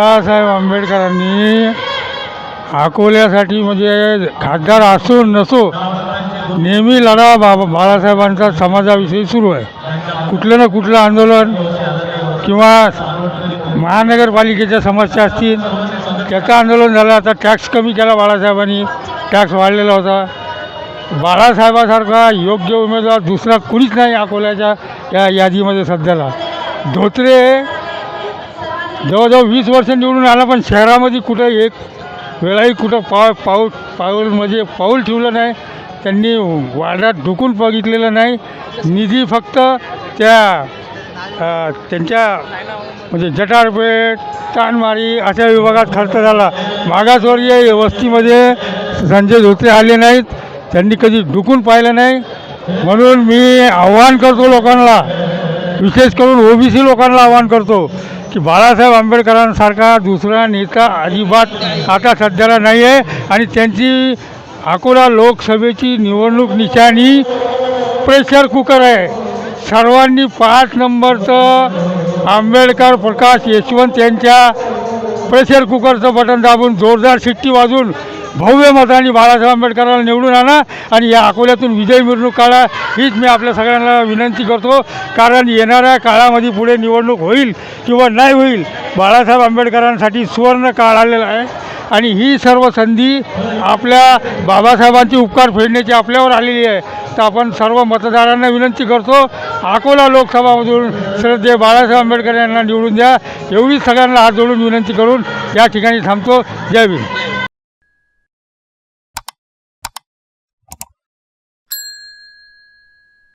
बाळासाहेब आंबेडकरांनी अकोल्यासाठी म्हणजे खासदार असो नसो नेहमी लढा बाबा बाळासाहेबांचा समाजाविषयी सुरू आहे. कुठलं ना कुठलं आंदोलन किंवा महानगरपालिकेच्या समस्या असतील त्याचं आंदोलन झालं आता टॅक्स कमी केला बाळासाहेबांनी टॅक्स वाढलेला होता. बाळासाहेबासारखा योग्य उमेदवार दुसरा कुणीच नाही अकोल्याच्या या यादीमध्ये सध्याला. धोत्रे जवळजवळ वीस वर्ष निवडून आला पण शहरामध्ये कुठं एक वेळाही कुठं पाव पाऊल पाऊल म्हणजे पाऊल ठेवलं नाही. त्यांनी वार्डात ढुकून बघितलेलं नाही. निधी फक्त त्या त्यांच्या म्हणजे जटारपेठ ताणमारी अशा विभागात खर्च झाला. मागासवर्गीय वस्तीमध्ये संजय धोत्रे आले नाहीत. त्यांनी कधी ढुकून पाहिलं नाही. म्हणून मी आव्हान करतो लोकांना विशेष करून ओबीसी लोकांना आवाहन करतो की बाळासाहेब आंबेडकरांसारखा दुसरा नेता अजिबात आता सध्याला नाही आहे आणि त्यांची अकोला लोकसभेची निवडणूक निशाणी प्रेशर कुकर आहे. सर्वांनी पाच नंबरचं आंबेडकर प्रकाश यशवंत यांच्या प्रेशर कुकरचं बटन दाबून जोरदार शिट्टी वाजून भव्य मताने बाळासाहेब आंबेडकरांना निवडून आणा आणि या अकोल्यातून विजय मिरवणूक काढा. हीच मी आपल्या सगळ्यांना विनंती करतो. कारण येणाऱ्या काळामध्ये पुढे निवडणूक होईल किंवा नाही होईल बाळासाहेब आंबेडकरांसाठी सुवर्ण काळ आलेला आहे. आणि ही सर्व संधी आपल्या बाबासाहेबांची उपकार फेडण्याची आपल्यावर आलेली आहे. तर आपण सर्व मतदारांना विनंती करतो अकोला लोकसभामधून श्रद्धे बाळासाहेब आंबेडकर यांना निवडून द्या. एवढी सगळ्यांना हात जोडून विनंती करून या ठिकाणी थांबतो. जय भीम.